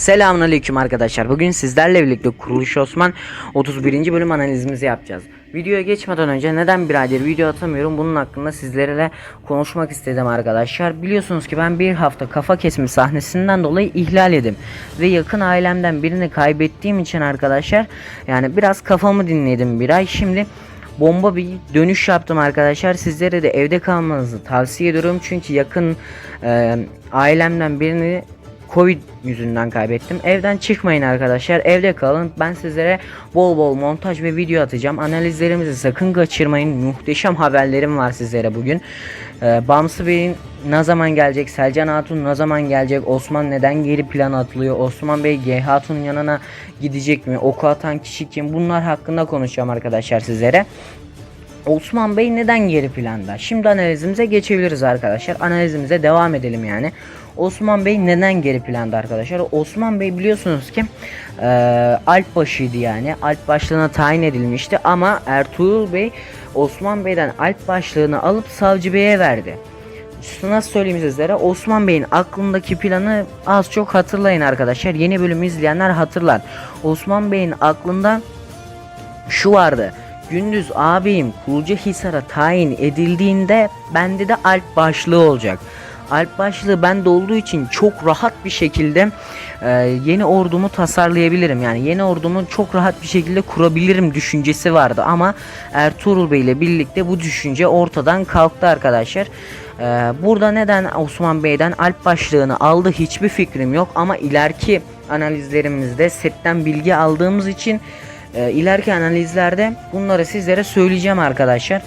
Selamünaleyküm arkadaşlar. Bugün sizlerle birlikte Kuruluş Osman 31. bölüm analizimizi yapacağız. Videoya geçmeden önce neden bir aydır video atamıyorum bunun hakkında sizlerle konuşmak istedim arkadaşlar. Biliyorsunuz ki ben bir hafta kafa kesme sahnesinden dolayı ihlal edim. Ve yakın ailemden birini kaybettiğim için arkadaşlar yani biraz kafamı dinledim bir ay. Şimdi bomba bir dönüş yaptım arkadaşlar. Sizlere de evde kalmanızı tavsiye ediyorum. Çünkü yakın e, ailemden birini Covid yüzünden kaybettim. Evden çıkmayın arkadaşlar. Evde kalın. Ben sizlere bol bol montaj ve video atacağım. Analizlerimizi sakın kaçırmayın. Muhteşem haberlerim var sizlere bugün. Ee, Bamsı Bey'in ne zaman gelecek? Selcan Hatun ne zaman gelecek? Osman neden geri plan atılıyor? Osman Bey G Hatun'un yanına gidecek mi? Oku atan kişi kim? Bunlar hakkında konuşacağım arkadaşlar sizlere. Osman Bey neden geri planda? Şimdi analizimize geçebiliriz arkadaşlar. Analizimize devam edelim yani. Osman Bey neden geri planda arkadaşlar? Osman Bey biliyorsunuz ki e, Alp başıydı yani. Alp başlığına tayin edilmişti ama Ertuğrul Bey Osman Bey'den Alp başlığını alıp Savcı Bey'e verdi. Nasıl söyleyeyim sizlere Osman Bey'in aklındaki planı az çok hatırlayın arkadaşlar. Yeni bölüm izleyenler hatırlar. Osman Bey'in aklında şu vardı. Gündüz abim Kulucahisar'a tayin edildiğinde bende de Alp başlığı olacak. Alp başlığı bende olduğu için çok rahat bir şekilde e, yeni ordumu tasarlayabilirim. Yani yeni ordumu çok rahat bir şekilde kurabilirim düşüncesi vardı ama Ertuğrul Bey ile birlikte bu düşünce ortadan kalktı arkadaşlar. E, burada neden Osman Bey'den Alp başlığını aldı hiçbir fikrim yok ama ileriki analizlerimizde setten bilgi aldığımız için e, ileriki analizlerde bunları sizlere söyleyeceğim arkadaşlar.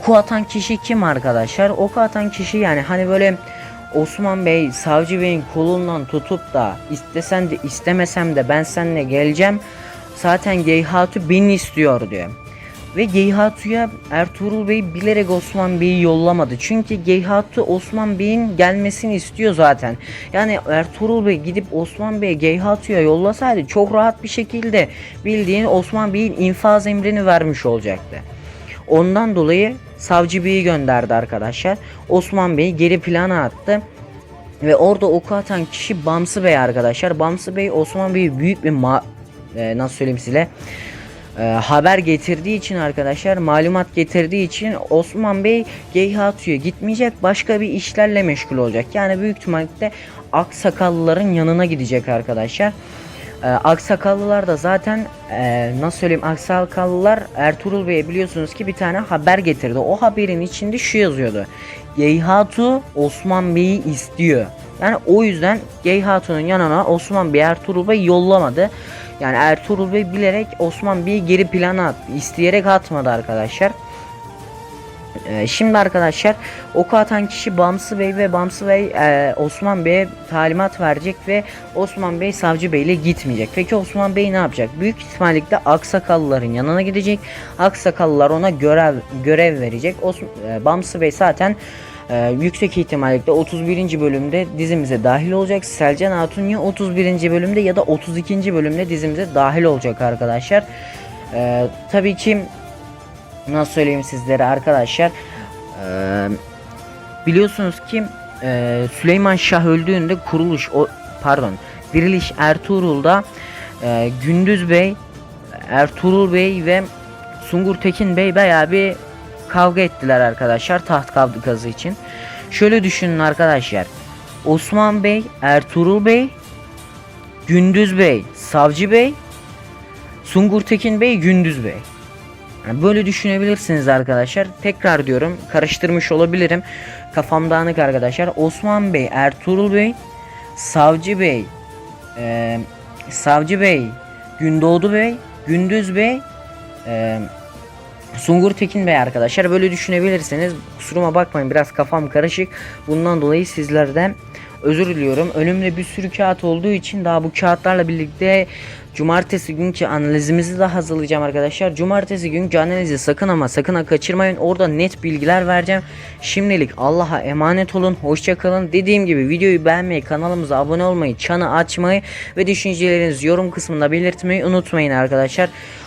Oku atan kişi kim arkadaşlar? Oku atan kişi yani hani böyle Osman Bey, Savcı Bey'in kolundan tutup da istesen de istemesem de ben seninle geleceğim. Zaten Geyhatu beni istiyor diyor. Ve Geyhatu'ya Ertuğrul Bey bilerek Osman Bey'i yollamadı. Çünkü Geyhatu Osman Bey'in gelmesini istiyor zaten. Yani Ertuğrul Bey gidip Osman Bey'e Geyhatu'ya yollasaydı çok rahat bir şekilde bildiğin Osman Bey'in infaz emrini vermiş olacaktı. Ondan dolayı Savcı Bey'i gönderdi arkadaşlar. Osman Bey geri plana attı. Ve orada oku atan kişi Bamsı Bey arkadaşlar. Bamsı Bey Osman Bey'i büyük bir ma e, nasıl söyleyeyim size e, haber getirdiği için arkadaşlar malumat getirdiği için Osman Bey Geyhatu'ya gitmeyecek başka bir işlerle meşgul olacak. Yani büyük ihtimalle Aksakallıların yanına gidecek arkadaşlar. Ee, Aksakallılar da zaten e, nasıl söyleyeyim Aksakallılar Ertuğrul Bey'e biliyorsunuz ki bir tane haber getirdi. O haberin içinde şu yazıyordu. Geyhatu Osman Bey'i istiyor. Yani o yüzden Geyhatu'nun yanına Osman Bey Ertuğrul Bey yollamadı. Yani Ertuğrul Bey bilerek Osman Bey'i geri plana attı. İsteyerek atmadı arkadaşlar. Ee, şimdi arkadaşlar oku atan kişi Bamsı Bey ve Bamsı Bey e, Osman Bey'e talimat verecek ve Osman Bey Savcı Bey ile gitmeyecek. Peki Osman Bey ne yapacak? Büyük ihtimalle Aksakallıların yanına gidecek. Aksakallılar ona görev görev verecek. Os e, Bamsı Bey zaten e, yüksek ihtimalle 31. bölümde dizimize dahil olacak. Selcan Hatun ya 31. bölümde ya da 32. bölümde dizimize dahil olacak arkadaşlar. E, tabii ki nasıl söyleyeyim sizlere arkadaşlar ee, biliyorsunuz ki e, Süleyman Şah öldüğünde kuruluş o pardon diriliş Ertuğrul'da e, Gündüz Bey Ertuğrul Bey ve Sungur Tekin Bey bayağı bir kavga ettiler arkadaşlar taht kavgası için şöyle düşünün arkadaşlar Osman Bey Ertuğrul Bey Gündüz Bey Savcı Bey Sungur Tekin Bey Gündüz Bey yani böyle düşünebilirsiniz arkadaşlar. Tekrar diyorum karıştırmış olabilirim. Kafam dağınık arkadaşlar. Osman Bey, Ertuğrul Bey, Savcı Bey, e, Savcı Bey, Gündoğdu Bey, Gündüz Bey, e, Sungur Tekin Bey arkadaşlar. Böyle düşünebilirsiniz. Kusuruma bakmayın biraz kafam karışık. Bundan dolayı sizlerden özür diliyorum. Önümde bir sürü kağıt olduğu için daha bu kağıtlarla birlikte cumartesi günkü analizimizi de hazırlayacağım arkadaşlar. Cumartesi günkü analizi sakın ama sakın ha kaçırmayın. Orada net bilgiler vereceğim. Şimdilik Allah'a emanet olun. Hoşçakalın. Dediğim gibi videoyu beğenmeyi, kanalımıza abone olmayı, çanı açmayı ve düşüncelerinizi yorum kısmında belirtmeyi unutmayın arkadaşlar.